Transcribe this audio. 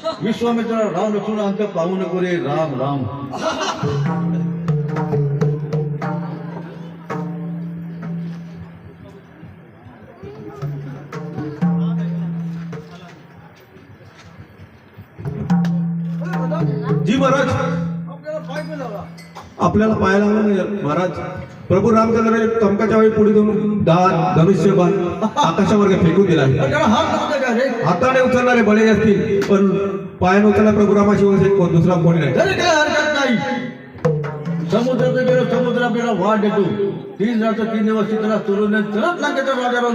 विश्वामित्र राम लक्ष्मण अंत पाहू राम राम. जी महाराज आपल्याला पाहायला लागलं नाही महाराज. प्रभू रामचंद्र चमकाच्या वेळी पुढे दान धनुष्य बाण आकाशावर फेकून दिला. हाताने उचलणारे बळे असतील पण पायाने उचलला प्रभू रामाशिवाय दुसरा कोणी नाही. समुद्राचं गेलो समुद्र आपल्याला वाट देतो तीन रात्र तीन दिवस चित्र चोरून चलत लागेल राजाला